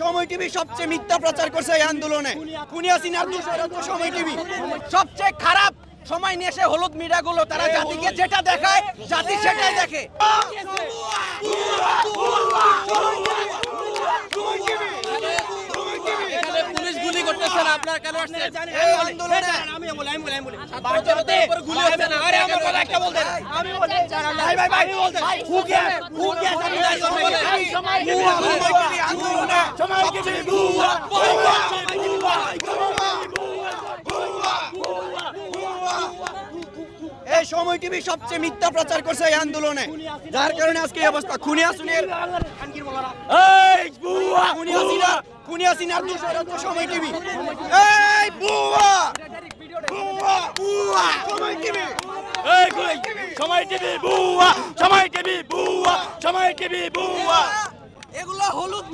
সময় টিভি সবচেয়ে মিথ্যা প্রচার করছে এই আন্দোলনে। কুনিয়া সিনার সময় টিভি। সবচেয়ে খারাপ সময় নিয়ে এসে হলুদ মিডিয়া গুলো তারা জাতিকে যেটা দেখায় জাতি সেটাই দেখে। আপনার কেন আসছেন? এই আন্দোলনে ছাত্রদের উপরে গুলি হচ্ছে না। আরে আমার কথা একটা বলতে। দে। ভাই ভাই ভাই ভাই হু কে হু কে আন্দোলনে সময় এই সময় টিভি সবচেয়ে মিথ্যা প্রচার করছে এই আন্দোলনে। যার কারণে আজকে এই অবস্থা। খুনিয়া সুনের এই বুয়া! খুনিয়া সিনা খুনিয়া হচ্ছে সময় টিভি। এই বুয়া! বুয়া বুয়া! সময় টিভি। এই সময় টিভি বুয়া! সময় টিভি বুয়া! সময় টিভি বুয়া!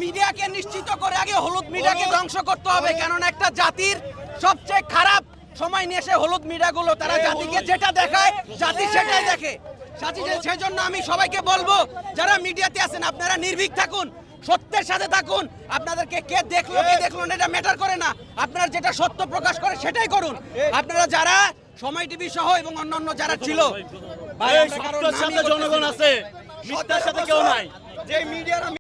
মিডিয়াকে নিশ্চিত করে আগে হলুদ মিডিয়াকে ধ্বংস করতে হবে কেননা একটা জাতির সবচেয়ে খারাপ সময় নিয়ে এসে হলুদ মিডিয়াগুলো তারা জাতিকে যেটা দেখায় জাতি সেটাই দেখে। সেজন্য আমি সবাইকে বলব যারা মিডিয়াতে আছেন আপনারা নির্ভীক থাকুন সত্যের সাথে থাকুন। আপনাদেরকে কে দেখল কে দেখল না এটা ম্যাটার করে না। আপনারা যেটা সত্য প্রকাশ করে সেটাই করুন। আপনারা যারা সময় টিভি সহ এবং অন্যান্য যারা ছিল জনগণ আছে মিথ্যার সাথে কেউ নাই। যে মিডিয়ারা